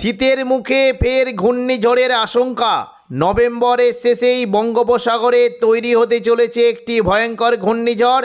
শীতের মুখে ফের ঘূর্ণিঝড়ের আশঙ্কা। নভেম্বরের শেষেই বঙ্গোপসাগরে তৈরি হতে চলেছে একটি ভয়ঙ্কর ঘূর্ণিঝড়।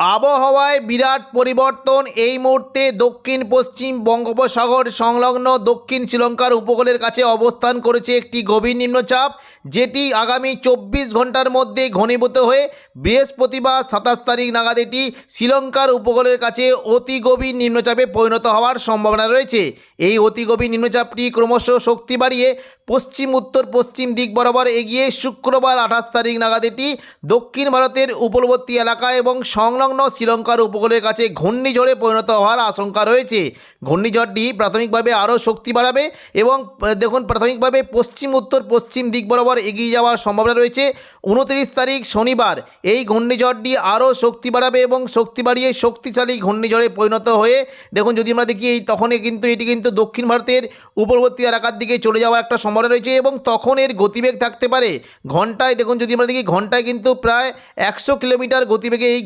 আবহাওয়ায় বিরাট পরিবর্তন এই মুহূর্তে দক্ষিণ, পশ্চিম বঙ্গোপসাগর সংলগ্ন দক্ষিণ শ্রীলঙ্কার উপকূলের কাছে অবস্থান করেছে একটি গভীর নিম্নচাপ, যেটি আগামী চব্বিশ ঘণ্টার মধ্যে ঘনীভূত হয়ে বৃহস্পতিবার সাতাশ তারিখ নাগাদ এটি শ্রীলঙ্কার উপকূলের কাছে অতি গভীর নিম্নচাপে পরিণত হওয়ার সম্ভাবনা রয়েছে। এই অতি গভীর নিম্নচাপটি ক্রমশ শক্তি বাড়িয়ে পশ্চিম, উত্তর, পশ্চিম দিক বরাবর এগিয়ে শুক্রবার আঠাশ তারিখ নাগাদ এটি দক্ষিণ ভারতের উপকূলবর্তী এলাকা এবং সংলগ্ন শ্রীলঙ্কার উপকূলের কাছে ঘূর্ণিঝড়ে পরিণত হওয়ার আশঙ্কা রয়েছে। ঘূর্ণিঝড়টি প্রাথমিকভাবে আরও শক্তি বাড়াবে এবং দেখুন, প্রাথমিকভাবে পশ্চিম, উত্তর, পশ্চিম দিক বরাবর এগিয়ে যাওয়ার সম্ভাবনা রয়েছে। উনত্রিশ তারিখ শনিবার এই ঘূর্ণিঝড়টি আরও শক্তি বাড়াবে এবং শক্তি বাড়িয়ে শক্তিশালী ঘূর্ণিঝড়ে পরিণত হয়ে, দেখুন, যদি আমরা দেখি, এই তখনই কিন্তু, এটি কিন্তু দক্ষিণ ভারতের উপরবর্তী এলাকার দিকে চলে যাওয়ার একটা সম্ভাবনা রয়েছে এবং তখন এর গতিবেগ থাকতে পারে। ঘন্টায়, দেখুন, যদি আমরা দেখি, ঘন্টায় কিন্তু প্রায় একশো কিলোমিটার গতিবেগে এই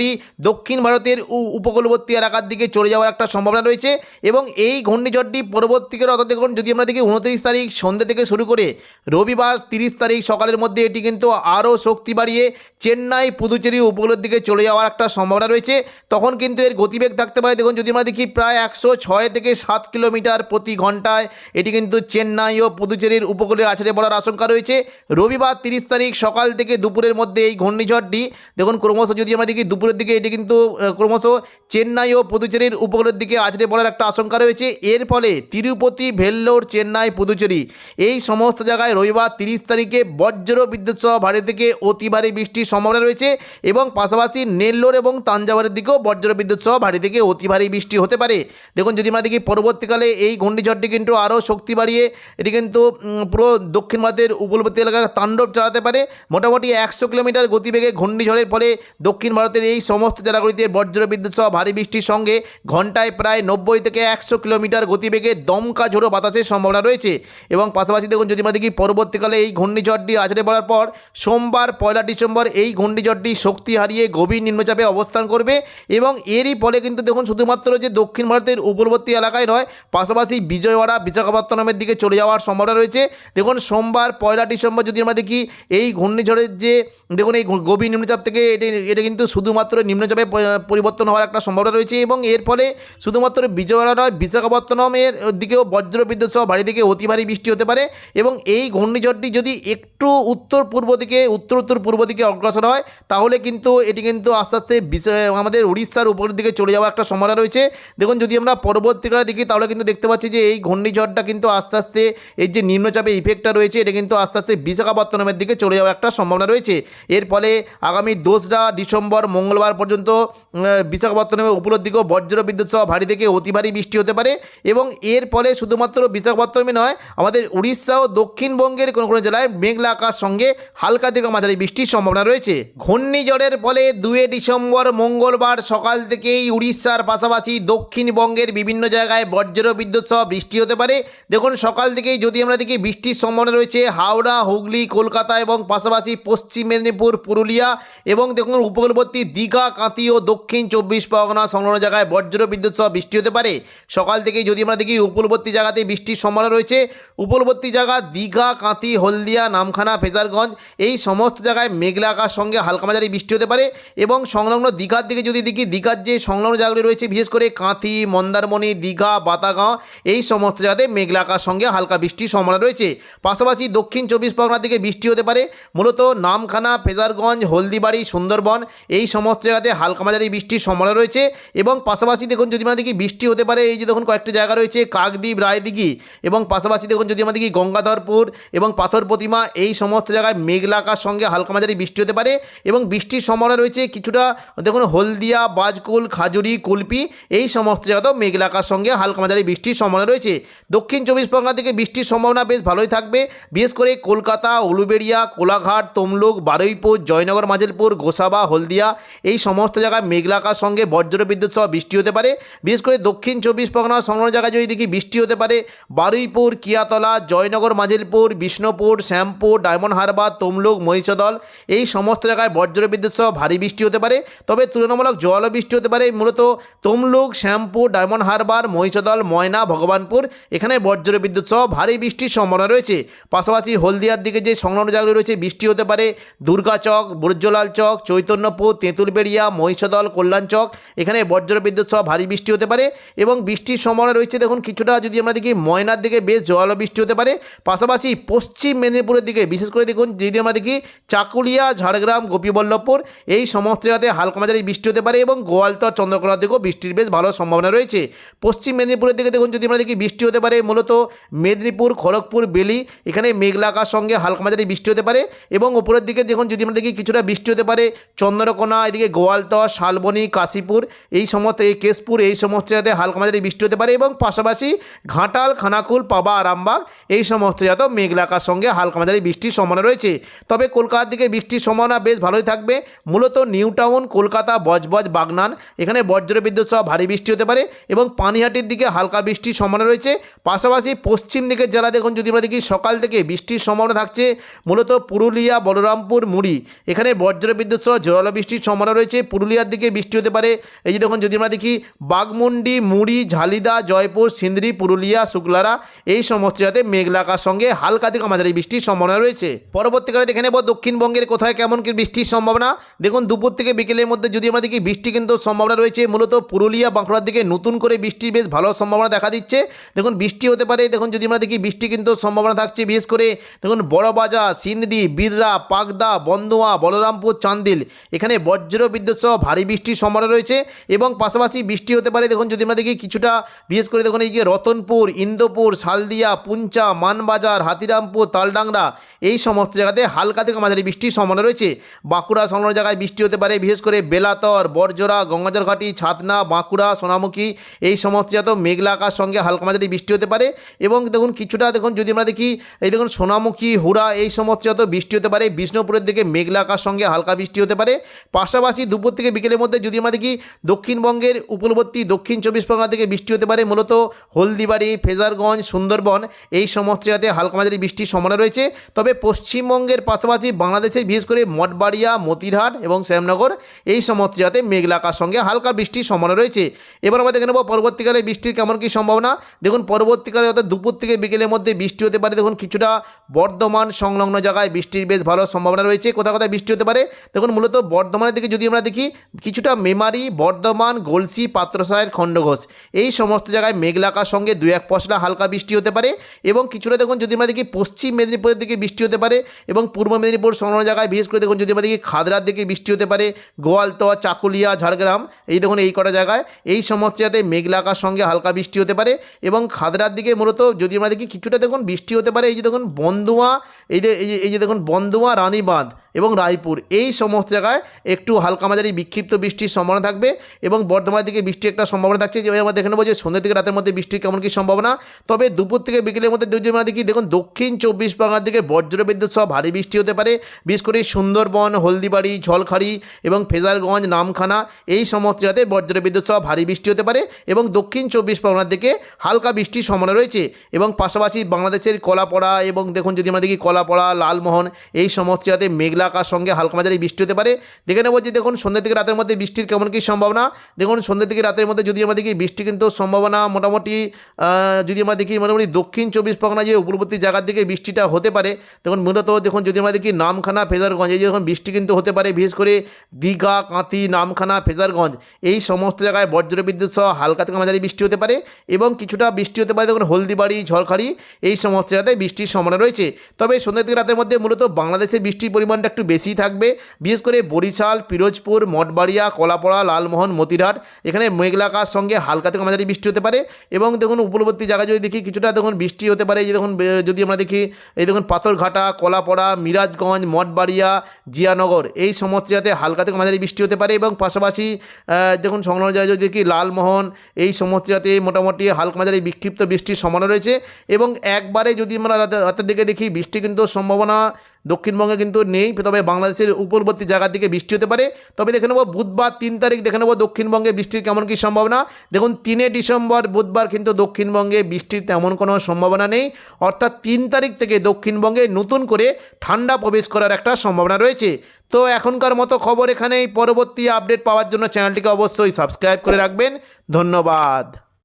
ঘূর্ণিঝড়টি দক্ষিণ ভারতের উপকূলবর্তী এলাকার দিকে চলে যাওয়ার একটা সম্ভাবনা রয়েছে এবং এই ঘূর্ণিঝড়টি পরবর্তীকালে অর্থাৎ দেখুন যদি আমরা দেখি উনত্রিশ তারিখ সন্ধ্যে থেকে শুরু করে রবিবার তিরিশ তারিখ সকালের মধ্যে এটি কিন্তু আরও শক্তি বাড়িয়ে চেন্নাই, পুদুচেরি উপকূলের দিকে চলে যাওয়ার একটা সম্ভাবনা রয়েছে। তখন কিন্তু এর গতিবেগ থাকতে পারে। দেখুন, যদি আমরা দেখি প্রায় একশো ছয় থেকে সাত কিলোমিটার প্রতি ঘন্টায় এটি কিন্তু চেন্নাই ও পুদুচেরির উপকূলে আছড়ে পড়ার আশঙ্কা রয়েছে। রবিবার তিরিশ তারিখ সকাল থেকে দুপুরের মধ্যে এই ঘূর্ণিঝড়টি, দেখুন, ক্রমশ যদি আমরা দেখি দুপুরের দিকে এটি কিন্তু ক্রমশ চেন্নাই ও পুদুচেরির উপকূলের দিকে আছড়ে পড়ার একটা আশঙ্কা রয়েছে। এর ফলে তিরুপতি, ভেল্লোর, চেন্নাই, পুদুচেরি এই সমস্ত জায়গায় রবিবার তিরিশ তারিখে বজ্র বিদ্যুৎ সহ ভারী থেকে অতি ভারী বৃষ্টির সম্ভাবনা রয়েছে এবং পাশাপাশি নেল্লোর এবং তাঞ্জাবুরের দিকেও বজ্র বিদ্যুৎ সহ ভারী থেকে অতি ভারী বৃষ্টি হতে পারে। দেখুন, যদি আমরা দেখি পরবর্তীকালে এই ঘূর্ণিঝড়টি কিন্তু আরও শক্তি বাড়িয়ে, এটি কিন্তু পুরো দক্ষিণ ভারতের উপকূলবর্তী এলাকায় তাণ্ডব চালাতে পারে। মোটামুটি একশো কিলোমিটার গতিবেগে ঘূর্ণিঝড়ের ফলে দক্ষিণ ভারতের এই সমস্ত জেলাগুলিতে বজ্র বিদ্যুৎ সহ ভারী বৃষ্টির সঙ্গে ঘন্টায় প্রায় নব্বই থেকে একশো কিলোমিটার গতিবেগে দমকা ঝোড়ো বাতাসের সম্ভাবনা রয়েছে। এবং পাশাপাশি দেখুন, যদি আমরা দেখি, পরবর্তীকালে এই ঘূর্ণিঝড়টি আছড়ে পড়ার পর সোমবার, পয়লা ডিসেম্বর এই ঘূর্ণিঝড়টি শক্তি হারিয়ে গভীর নিম্নচাপে অবস্থান করবে এবং এরই ফলে কিন্তু দেখুন, শুধুমাত্র যে দক্ষিণ ভারতের উপরবর্তী এলাকায় নয়, পাশাপাশি বিজয়ওয়াড়া, বিশাখাপত্তনমের দিকে চলে যাওয়ার সম্ভাবনা রয়েছে। দেখুন, সোমবার, পয়লা ডিসেম্বর যদি আমরা দেখি, এই ঘূর্ণিঝড়ের যে, দেখুন, এই গভীর নিম্নচাপ থেকে এটি, এটা কিন্তু শুধুমাত্র নিম্নচাপে পরিবর্তন হওয়ার একটা সম্ভাবনা রয়েছে এবং এর ফলে শুধুমাত্র বিজয়ওয়াড়া নয় বিশাখাপত্তনমের দিকেও বজ্রবিদ্যুৎ সহ ভারী থেকে অতি ভারী বৃষ্টি হতে পারে এবং এই ঘূর্ণিঝড়টি যদি একটু উত্তর পূর্ব দিকে, উত্তর উত্তর পূর্ব দিকে অগ্রসর হয়, তাহলে কিন্তু এটি কিন্তু আস্তে আস্তে আমাদের উড়িষ্যার উপরের দিকে চলে যাওয়ার একটা সম্ভাবনা রয়েছে। দেখুন, যদি আমরা পরবর্তীকালে দেখি, তাহলে কিন্তু দেখতে পাচ্ছি যে এই ঘূর্ণিঝড়টা কিন্তু আস্তে আস্তে এর যে নিম্নচাপে ইফেক্টটা রয়েছে, এটা কিন্তু আস্তে আস্তে বিশাখাপত্তনমের দিকে চলে যাওয়ার একটা সম্ভাবনা রয়েছে। এর ফলে আগামী দোসরা ডিসেম্বর মঙ্গলবার পর্যন্ত উপরের দিকেও বজ্র বিদ্যুৎ সহ ভারী থেকে অতি ভারী বৃষ্টি হতে পারে এবং এর ফলে শুধুমাত্র বিশাখাপত্তনমে নয়, আমাদের উড়িষ্যা ও দক্ষিণবঙ্গের কোনো কোনো জেলায় মেঘলা আকাশ সঙ্গে হালকা থেকে মাঝারি বৃষ্টির সম্ভাবনা রয়েছে। ঘূর্ণিঝড়ের ফলে দুয়ে ডিসেম্বর, মঙ্গলবার সকাল থেকেই উড়িষ্যার পাশাপাশি দক্ষিণবঙ্গের বিভিন্ন জায়গায় বজ্র বিদ্যুৎ সহ বৃষ্টি হতে পারে। দেখুন, সকাল থেকেই যদি আমরা দেখি, বৃষ্টির সম্ভাবনা রয়েছে হাওড়া, হুগলি, কলকাতা এবং পাশাপাশি পশ্চিম মেদিনীপুর, পুরুলিয়া এবং দেখুন, উপকূলবর্তী দীঘা কাঁতি ও দক্ষিণ চব্বিশ পরগনা সংলগ্ন জায়গায় বজ্র বিদ্যুৎ সহ বৃষ্টি হতে পারে। সকাল থেকেই যদি আমরা দেখি, উপকূলবর্তী জায়গাতে বৃষ্টির সম্ভাবনা রয়েছে। উপকূলবর্তী জায়গা দীঘা কাঁতি হলদিয়া, নামখানা, ফেজারগঞ্জ, এই সমস্ত জায়গায় মেঘলা আকাশ সঙ্গে হালকা মাঝারি বৃষ্টি হতে পারে এবং সংলগ্ন দীঘার দিকে যদি দেখি, দীঘার যে সংলগ্ন জায়গাগুলি রয়েছে, বিশেষ করে কাঁথি, মন্দারমণি, দীঘা, বাতাগাঁও, এই সমস্ত জায়গাতে মেঘলা আকাশ সঙ্গে হালকা বৃষ্টির সম্ভাবনা রয়েছে। পাশাপাশি দক্ষিণ চব্বিশ পরগনার দিকে বৃষ্টি হতে পারে। মূলত নামখানা, ফেজারগঞ্জ, হলদিবাড়ি, সুন্দরবন, এই সমস্ত জায়গাতে হালকা মাঝারি বৃষ্টির সম্ভাবনা রয়েছে এবং পাশাপাশি দেখুন যদি আমরা দেখি বৃষ্টি হতে পারে, এই যে দেখুন কয়েকটি জায়গা রয়েছে, কাকদ্বীপ, রায়দিঘি এবং পাশাপাশি দেখুন যদি আমরা দেখি গঙ্গাধরপুর এবং পাথর প্রতিমা, এই সমস্ত জায়গায় মেঘলা মেঘলা আকাশ সঙ্গে হালকা মাঝারি বৃষ্টি হতে পারে এবং বৃষ্টির সম্ভাবনা রয়েছে কিছুটা দেখুন হলদিয়া, বাজকুল, খাজুরি, কুলপি, এই সমস্ত জায়গাতেও মেঘলা আকাশ সঙ্গে হালকা মাঝারি বৃষ্টির সম্ভাবনা রয়েছে। দক্ষিণ চব্বিশ পরগনা থেকে বৃষ্টির সম্ভাবনা বেশ ভালোই থাকবে, বিশেষ করে কলকাতা, উলুবেড়িয়া, কোলাঘাট, তমলুক, বারুইপুর, জয়নগর মাজেলপুর গোসাবা, হলদিয়া এই সমস্ত জায়গায় মেঘলাকার সঙ্গে বজ্র বিদ্যুৎ সহ বৃষ্টি হতে পারে। বিশেষ করে দক্ষিণ চব্বিশ পরগনা সংলগ্ন জায়গায় যদি দেখি বৃষ্টি হতে পারে, বারুইপুর, কিয়াতলা, জয়নগর, মাজিলপুর, বিষ্ণুপুর, শ্যামপুর, ডায়মন্ড হারবার, তমলুক, মহিষদল, এই সমস্ত জায়গায় বজ্র বিদ্যুৎ সহ ভারী বৃষ্টি হতে পারে। তবে তুলনামূলক জল বৃষ্টি হতে পারে মূলত তমলুক, শ্যামপুর, ডায়মন্ড হারবার, মহিষদল, ময়না, ভগবানপুর, এখানে বজ্র বিদ্যুৎ সহ ভারী বৃষ্টির সম্ভাবনা রয়েছে। পাশাপাশি হলদিয়ার দিকে যে সংলগ্ন জায়গাগুলো রয়েছে, বৃষ্টি হতে পারে, দুর্গাচক, বুর্জলাল চক, চৈতন্যপুর তেঁতুলবেড়িয়া মহিষাদল, কল্যাণচক, এখানে বজ্র বিদ্যুৎ সহ ভারী বৃষ্টি হতে পারে এবং বৃষ্টির সম্ভাবনা রয়েছে। দেখুন, কিছুটা যদি আমরা দেখি, ময়নার দিকে বেশ জল বৃষ্টি হতে পারে। পাশাপাশি পশ্চিম মেদিনীপুরের দিকে, বিশেষ করে দেখুন, যদি আমরা দেখি, চাকুলিয়া, ঝাড়গ্রাম, গোপীবল্লভপুর, এই সমস্ত জায়গাতে হালকা মাঝারি বৃষ্টি হতে পারে এবং গোয়ালতর, চন্দ্রকোনার দিকেও বৃষ্টির বেশ ভালো সম্ভাবনা রয়েছে। পশ্চিম মেদিনীপুরের দিকে দেখুন, যদি আমরা দেখি, বৃষ্টি হতে পারে মূলত মেদিনীপুর, খড়গপুর, বেলি, এখানে মেঘলাকার সঙ্গে হালকা মাঝারি বৃষ্টি হতে পারে এবং উপরের দিকে দেখুন, যদি আমরা দেখি, কিছুটা বৃষ্টি হতে পারে চন্দ্রকোনা, এদিকে গোয়ালতর শালবনি, কাশীপুর, এই সমস্ত এই কেশপুর, এই সমস্ত জায়গাতে হালকা মাঝারি বৃষ্টি হতে পারে এবং পাশাপাশি ঘাটাল, খানাকুল, পাবা, আরামবাগ, এই সমস্ত জায়গাতেও মেঘলাকার সঙ্গে হালকা মাঝারি বৃষ্টির সম্ভাবনা রয়েছে। তবে কলকাতার দিকে বৃষ্টির সম্ভাবনা বেশ ভালোই থাকবে। মূলত নিউ টাউন, কলকাতা, বজবজ, বাগনান, এখানে বজ্র বিদ্যুৎ সহ ভারী বৃষ্টি হতে পারে এবং পানিহাটির দিকে হালকা বৃষ্টির সম্ভাবনা রয়েছে। পাশাপাশি পশ্চিম দিকের জেলা দেখুন, যদি আমরা দেখি সকাল থেকে বৃষ্টির সম্ভাবনা থাকছে। মূলত পুরুলিয়া, বলরামপুর, মুড়ি, এখানে বজ্র বিদ্যুৎ সহ জোরালো বৃষ্টির সম্ভাবনা রয়েছে। পুরুলিয়ার দিকে বৃষ্টি হতে পারে। এই যে দেখুন, যদি আমরা দেখি বাগমুন্ডি মুড়ি, ঝালিদা, জয়পুর, সিন্দ্রি, পুরুলিয়া, শুক্লারা, এই সমস্ত জায়গাতে মেঘলাকার সঙ্গে হালকা থেকে মাঝারি বৃষ্টির সম্ভাবনা রয়েছে। পরবর্তীকালে দেখে নেব, দক্ষিণবঙ্গের কোথায় কেমন কি বৃষ্টির সম্ভাবনা। দেখুন, দুপুর থেকে বিকেলের মধ্যে যদি আমরা দেখি, বৃষ্টি কিন্তু সম্ভাবনা রয়েছে। মূলত পুরুলিয়া, বাঁকুড়ার দিকে নতুন করে বৃষ্টির বেশ ভালো সম্ভাবনা দেখা দিচ্ছে। দেখুন, বৃষ্টি হতে পারে। দেখুন, যদি আমরা দেখি, বৃষ্টি কিন্তু সম্ভাবনা থাকছে। বিশেষ করে, দেখুন, বড়বাজার সিন্দি বীররা, পাগদা, বন্দুয়া, বলরামপুর, চান্দিল। এখানে বজ্র বিদ্যুৎ সহ ভারী বৃষ্টির সম্ভাবনা রয়েছে এবং পাশাপাশি বৃষ্টি হতে পারে। দেখুন, যদি আমরা দেখি কিছুটা, বিশেষ করে দেখুন এই যে রতনপুর, ইন্দোপুর, শালদিয়া, পুঞ্চা, মানবাজার, হাতিরামপুর, তালডাংরা, এই সমস্ত জায়গাতে হালকা থেকে মাঝারি বৃষ্টির সম্ভাবনা রয়েছে। বাঁকুড়া সংলগ্ন জায়গায় বৃষ্টি হতে পারে, বিশেষ করে বেলাতর, বরজোড়া গঙ্গাজরঘাটি ছাতনা, বাঁকুড়া, সোনামুখী, এই সমস্ত জাত মেঘলা আকাশ সঙ্গে হালকা মাঝারি বৃষ্টি হতে পারে এবং দেখুন কিছুটা, দেখুন যদি আমরা দেখি এই দেখুন সোনামুখী, হুড়া, এই সমস্ত জাত বৃষ্টি হতে পারে। বিষ্ণুপুরের দিকে মেঘলা আকাশ সঙ্গে হালকা বৃষ্টি হতে পারে। পাশাপাশি দুপুর থেকে বিকেলের মধ্যে যদি আমরা দেখি দক্ষিণবঙ্গের উপকূলবর্তী দক্ষিণ চব্বিশ পরগনা থেকে বৃষ্টি হতে পারে, মূলত হলদিবাড়ি, ফেজারগঞ্জ, সুন্দরবন, এই সমস্ত জায়গাতে হালকা মাঝারি বৃষ্টির সম্ভাবনা রয়েছে। তবে পশ্চিমবঙ্গের পাশাপাশি বাংলাদেশের বিশেষ করে মঠবাড়িয়া, মতিরহাট এবং শ্যামনগর, এই সমস্ত জায়গাতে মেঘলাকার সঙ্গে হালকা বৃষ্টির সম্ভাবনা রয়েছে। এবার আমরা দেখে নেব পরবর্তীকালে বৃষ্টির কেমন কী সম্ভাবনা। দেখুন, পরবর্তীকালে অর্থাৎ দুপুর থেকে বিকেলের মধ্যে বৃষ্টি হতে পারে, দেখুন কিছুটা বর্ধমান সংলগ্ন জায়গায় বৃষ্টির বেশ ভালো সম্ভাবনা রয়েছে। কোথাও কোথায় বৃষ্টি হতে পারে? দেখুন, মূলত বর্ধমানের দিকে যদি আমরা দেখি, কিছুটা মেমারি, বর্ধমান, গলসি পাত্রসায়ের খণ্ডঘোষ। এই সমস্ত জায়গায় মেঘলাকার সঙ্গে দু এক পশলা হালকা বৃষ্টি হতে পারে এবং কিছুটা দেখুন যদি আমরা দেখি পশ্চিম মেদিনীপুরের দিকে বৃষ্টি হতে পারে এবং পূর্ব মেদিনীপুর সংলগ্ন জায়গায় বিশেষ করে দেখুন যদি আমরা দেখি খাদরার দিকে বৃষ্টি হতে পারে, গোয়ালতোয়া, চাকুলিয়া, ঝাড়গ্রাম, এই দেখুন এই কটা জায়গায় এই সমস্ত জায়গাতে মেঘলাকার সঙ্গে হালকা বৃষ্টি হতে পারে এবং খাদরার দিকে মূলত যদি আমরা দেখি কিছুটা দেখুন বৃষ্টি হতে পারে, এই যে দেখুন বন্দুয়া এই যে, এই যে- দেখুন বন্দুয়া, রানীবাঁধ। এবং রায়পুর। এই সমস্ত জায়গায় একটু হালকা মাঝারি বিক্ষিপ্ত বৃষ্টির সম্ভাবনা থাকবে এবং বর্ধমান দিকে বৃষ্টি একটা সম্ভাবনা থাকছে। যে আমরা দেখে নেব যে সন্ধ্যে থেকে রাতের মধ্যে বৃষ্টির কেমন কী সম্ভাবনা। তবে দুপুর থেকে বিকেলের মধ্যে দুই আমরা দেখি দেখুন, দক্ষিণ চব্বিশ পরগনার দিকে বজ্র বিদ্যুৎ সহ ভারী বৃষ্টি হতে পারে। বিশেষ করে সুন্দরবন, হলদিবাড়ি, ঝলখাড়ি এবং ফেজারগঞ্জ নামখানা এই সমস্ত জায়গাতে বজ্র বিদ্যুৎ সহ ভারী বৃষ্টি হতে পারে এবং দক্ষিণ চব্বিশ পরগনার দিকে হালকা বৃষ্টির সম্ভাবনা রয়েছে এবং পাশাপাশি বাংলাদেশের কলাপড়া এবং দেখুন যদি আমরা দেখি কলাপড়া, লালমোহন এই সমস্ত জায়গাতে মেঘলা আকাশ সঙ্গে হালকা মাঝারি বৃষ্টি হতে পারে। দেখে নেব যে দেখুন সন্ধ্যা থেকে রাতের মধ্যে বৃষ্টির কেমন কী সম্ভাবনা। দেখুন সন্ধ্যা থেকে রাতের মধ্যে যদি আমরা দেখি বৃষ্টি কিন্তু সম্ভাবনা মোটামুটি যদি আমরা দেখি মোটামুটি দক্ষিণ চব্বিশ পরগনা যে উপরবর্তী জায়গার দিকে বৃষ্টিটা হতে পারে, দেখুন, মূলত দেখুন, যদি আমরা দেখি নামখানা, ফেজারগঞ্জ, এই যে দেখুন, বৃষ্টি কিন্তু হতে পারে, বিশেষ করে দীঘা, কাঁথি, নামখানা, ফেজারগঞ্জ, এই সমস্ত জায়গায় বজ্রবিদ্যুৎ সহ হালকা থেকে মাঝারি বৃষ্টি হতে পারে এবং কিছুটা বৃষ্টি হতে পারে, দেখুন, হলদিবাড়ি ঝড়খাড়ি এই সমস্ত জায়গাতে বৃষ্টির সম্ভাবনা রয়েছে। তবে সন্ধ্যা থেকে রাতের মধ্যে মূলত বাংলাদেশের বৃষ্টির পরিমাণটা একটু বেশি থাকবে। বিশেষ করে বরিশাল, পিরোজপুর, মঠবাড়িয়া, কলাপাড়া, লালমোহন, মতিরহাট, এখানে মেঘলা আকাশ সঙ্গে হালকা থেকে মাঝারি বৃষ্টি হতে পারে এবং দেখুন উপরবর্তী জায়গায় যদি দেখি কিছুটা দেখুন বৃষ্টি হতে পারে। যে দেখুন যদি আমরা দেখি, এই দেখুন পাথরঘাটা, কলাপাড়া, মিরাজগঞ্জ, মঠবাড়িয়া, জিয়ানগর, এই সমস্ত জায়গাতে হালকা থেকে মাঝারি বৃষ্টি হতে পারে এবং পাশাপাশি দেখুন সংলগ্ন জায়গায় যদি দেখি লালমোহন, এই সমস্ত জায়গাতে মোটামুটি হালকা মাঝারি বিক্ষিপ্ত বৃষ্টির সম্ভাবনা রয়েছে এবং একবারে যদি আমরা রাতে- রাতের দিকে দেখি, বৃষ্টি কিন্তু সম্ভাবনা দক্ষিণবঙ্গে কিন্তু নেই, তবে বাংলাদেশের উপরবর্তী জায়গার দিকে বৃষ্টি হতে পারে। তবে দেখে নেব, বুধবার তিন তারিখ দেখে নেব দক্ষিণবঙ্গে বৃষ্টির কেমন কী সম্ভাবনা। দেখুন, তিনে ডিসেম্বর, বুধবার কিন্তু দক্ষিণবঙ্গে বৃষ্টির তেমন কোনো সম্ভাবনা নেই। অর্থাৎ তিন তারিখ থেকে দক্ষিণবঙ্গে নতুন করে ঠান্ডা প্রবেশ করার একটা সম্ভাবনা রয়েছে। তো এখনকার মতো খবর এখানেই। পরবর্তী আপডেট পাওয়ার জন্য চ্যানেলটিকে অবশ্যই সাবস্ক্রাইব করে রাখবেন। ধন্যবাদ।